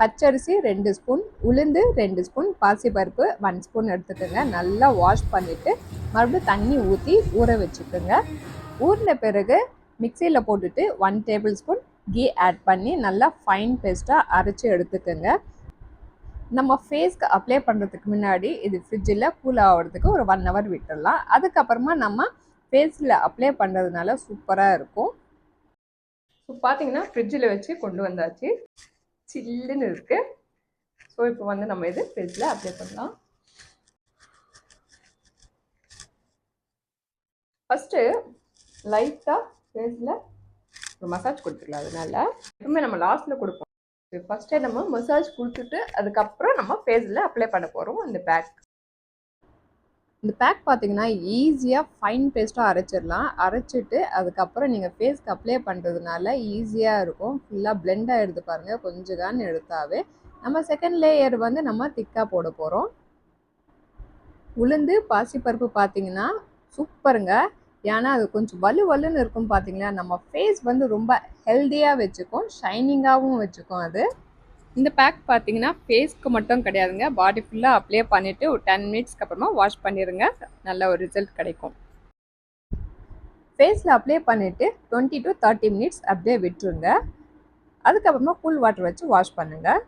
பச்சரிசி ரெண்டு ஸ்பூன் உளுந்து ரெண்டு ஸ்பூன் பாசிப்பருப்பு ஒன் ஸ்பூன் எடுத்துக்கோங்க. நல்லா வாஷ் பண்ணிவிட்டு மறுபடியும் தண்ணி ஊற்றி ஊற வச்சுக்கோங்க. ஊறின பிறகு மிக்சியில் போட்டுட்டு one table spoon key add பண்ணி நல்லா ஃபைன் பேஸ்ட்டாக அரைச்சி எடுத்துக்கோங்க. நம்ம ஃபேஸ்க்கு அப்ளை பண்ணுறதுக்கு முன்னாடி இது ஃப்ரிட்ஜில் கூல் ஆகிறதுக்கு ஒரு ஒன் ஹவர் விட்டுடலாம் அதுக்கப்புறமா நம்ம ஃபேஸில் அப்ளை பண்ணுறதுனால சூப்பராக இருக்கும். ஸோ பார்த்தீங்கன்னா ஃப்ரிட்ஜில் வச்சு கொண்டு வந்தாச்சு. சில்லுன்னு இருக்குது ஸோ இப்போ வந்து நம்ம இது ஃபேஸில் அப்ளை பண்ணலாம். ஃபஸ்ட்டு லைட்டாக ஃபேஸில் ஒரு மசாஜ் கொடுத்துக்கலாம் அதனால. எப்பவுமே நம்ம லாஸ்ட்டில் கொடுப்போம். ஃபஸ்ட்டே நம்ம மசாஜ் கொடுத்துட்டு அதுக்கப்புறம் நம்ம ஃபேஸில் அப்ளை பண்ண போகிறோம் அந்த பேக் இந்த பேக் பார்த்தீங்கன்னா ஈஸியாக ஃபைன் பேஸ்ட்டாக அரைச்சிடலாம். அரைச்சிட்டு அதுக்கப்புறம் நீங்கள் ஃபேஸ்க்கு அப்ளை பண்ணுறதுனால ஈஸியாக இருக்கும். ஃபுல்லாக பிளெண்ட் ஆகிடுது பாருங்கள் கொஞ்சம் தான் எடுத்தாவே நம்ம செகண்ட் லேயர் வந்து நம்ம திக்காக போட போகிறோம் உளுந்து பாசிப்பருப்பு பார்த்தீங்கன்னா சூப்பருங்க. ஏன்னா அது கொஞ்சம் வலு வலுன்னு இருக்கும் பார்த்தீங்களா நம்ம ஃபேஸ் வந்து ரொம்ப ஹெல்த்தியாக வச்சுக்கும் ஷைனிங்காகவும் வச்சுக்கும் அது. இந்த பேக் பார்த்தீங்கன்னா ஃபேஸ்க்கு மட்டும் கிடையாதுங்க. பாடி ஃபுல்லாக அப்ளை பண்ணிவிட்டு ஒரு டென் மினிட்ஸ்க்கு அப்புறமா வாஷ் பண்ணிடுங்க நல்ல ஒரு ரிசல்ட் கிடைக்கும். ஃபேஸில் அப்ளை பண்ணிவிட்டு டுவெண்ட்டி டு தேர்ட்டி மினிட்ஸ் அப்படியே விட்டுருங்க. அதுக்கப்புறமா கூல் வாட்டர் வச்சு வாஷ் பண்ணுங்கள்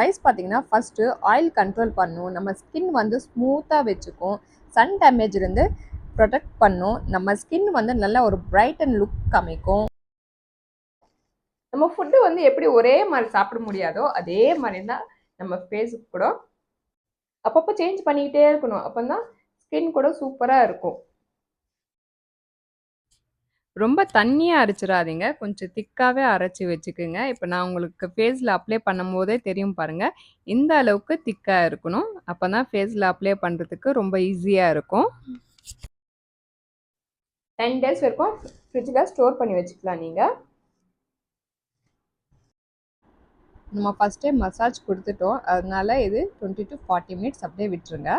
ரைஸ் பார்த்தீங்கன்னா ஃபஸ்ட்டு ஆயில் கண்ட்ரோல் பண்ணும். நம்ம ஸ்கின் வந்து ஸ்மூத்தாக வச்சுக்கும். சன் டேமேஜ் இருந்து ப்ரொடெக்ட் பண்ணும். நம்ம ஸ்கின் வந்து நல்லா ஒரு பிரைட் அண்ட் லுக் அமைக்கும். நம்ம ஃபுட்டு வந்து எப்படி ஒரே மாதிரி சாப்பிட முடியாதோ அதே மாதிரி தான் நம்ம ஃபேஸுக்கு கூட அப்பப்போ சேஞ்ச் பண்ணிக்கிட்டே இருக்கணும். அப்போ தான் ஸ்கின் கூட சூப்பராக இருக்கும். ரொம்ப தண்ணியாக அரைச்சிடாதீங்க. கொஞ்சம் திக்காகவே அரைச்சி வச்சுக்கோங்க. இப்போ நான் உங்களுக்கு ஃபேஸில் அப்ளை பண்ணும் போதே தெரியும் பாருங்கள் இந்த அளவுக்கு திக்காக இருக்கணும். அப்போ தான் ஃபேஸில் அப்ளை பண்ணுறதுக்கு ரொம்ப ஈஸியாக இருக்கும். டென் டேஸ் வரைக்கும் ஃப்ரிட்ஜில் ஸ்டோர் பண்ணி வச்சுக்கலாம் நீங்கள் நம்ம ஃபஸ்ட்டே மசாஜ் கொடுத்துட்டோம். அதனால இது டுவெண்ட்டி டு ஃபார்ட்டி மினிட்ஸ் அப்படியே விட்டுருங்க.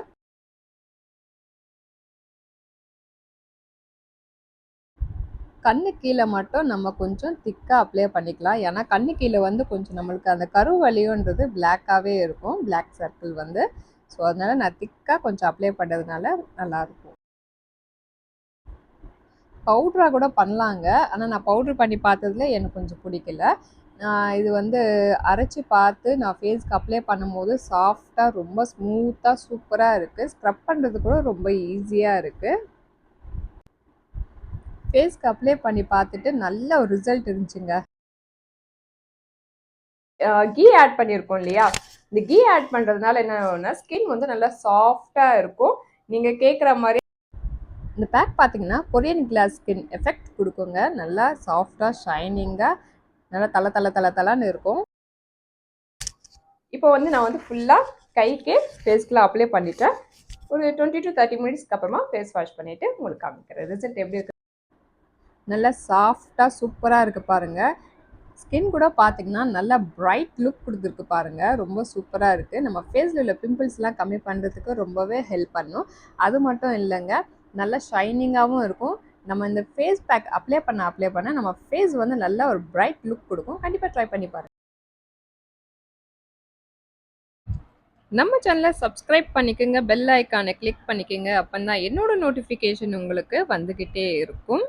கண்ணு கீழே மட்டும் நம்ம கொஞ்சம் திக்காக அப்ளை பண்ணிக்கலாம். ஏன்னா கண்ணு கீழே வந்து கொஞ்சம் நம்மளுக்கு அந்த கருவலியோன்றது பிளாக்காகவே இருக்கும். பிளாக் சர்க்கிள் வந்து. ஸோ அதனால் நான் திக்காக கொஞ்சம் அப்ளை பண்ணுறதுனால நல்லாயிருக்கும் பவுட்ராக கூட பண்ணலாங்க. ஆனால் நான் பவுட்ரு பண்ணி பார்த்ததுல எனக்கு கொஞ்சம் பிடிக்கல. இது வந்து அரைச்சி பார்த்து நான் ஃபேஸ்க்கு அப்ளை பண்ணும்போது சாஃப்டாக ரொம்ப ஸ்மூத்தாக சூப்பராக இருக்குது ஸ்க்ரப் பண்ணுறது கூட ரொம்ப ஈஸியாக இருக்குது ஃபேஸ்க்கு அப்ளை பண்ணி பார்த்துட்டு நல்ல ஒரு ரிசல்ட் இருந்துச்சுங்க. கீ ஆட் பண்ணியிருக்கோம் இல்லையா? இந்த கீ ஆட் பண்ணுறதுனால என்ன ஆகும்னா ஸ்கின் வந்து நல்லா சாஃப்டாக இருக்கும். நீங்கள் கேட்குற மாதிரி இந்த பேக் பார்த்தீங்கன்னா கொரியன் கிளாஸ் ஸ்கின் எஃபெக்ட் கொடுக்குங்க. நல்லா சாஃப்டாக ஷைனிங்காக நல்லா தலை தலை தலை தலைன்னு இருக்கும். இப்போ வந்து நான் வந்து ஃபுல்லாக கைக்கு ஃபேஸ்க்குலாம் அப்ளை பண்ணிட்டேன். ஒரு டுவெண்ட்டி டு தேர்ட்டி மினிட்ஸ்க்கு அப்புறமா ஃபேஸ் வாஷ் பண்ணிவிட்டு உங்களுக்கு காமிக்கிறேன். ரிசல்ட் எப்படி இருக்கு? நல்லா சாஃப்டாக சூப்பராக இருக்குது பாருங்கள் ஸ்கின் கூட பார்த்தீங்கன்னா நல்லா பிரைட் லுக் கொடுத்துருக்கு பாருங்கள் ரொம்ப சூப்பராக இருக்குது நம்ம ஃபேஸில் உள்ள பிம்பிள்ஸ்லாம் கம்மி பண்ணுறதுக்கு ரொம்பவே ஹெல்ப் பண்ணும். அது மட்டும் இல்லைங்க நல்லா ஷைனிங்காகவும் இருக்கும். நம்ம இந்த ஃபேஸ் பேக் அப்ளை பண்ண அப்ளை பண்ண நம்ம ஃபேஸ் வந்து நல்லா ஒரு பிரைட் லுக் கொடுக்கும். கண்டிப்பாக ட்ரை பண்ணி பாருங்கள் நம்ம சேனலை சப்ஸ்கிரைப் பண்ணிக்கோங்க. பெல் ஐக்கானை கிளிக் பண்ணிக்கோங்க. அப்போ தான் என்னோட நோட்டிஃபிகேஷன் உங்களுக்கு வந்துக்கிட்டே இருக்கும்.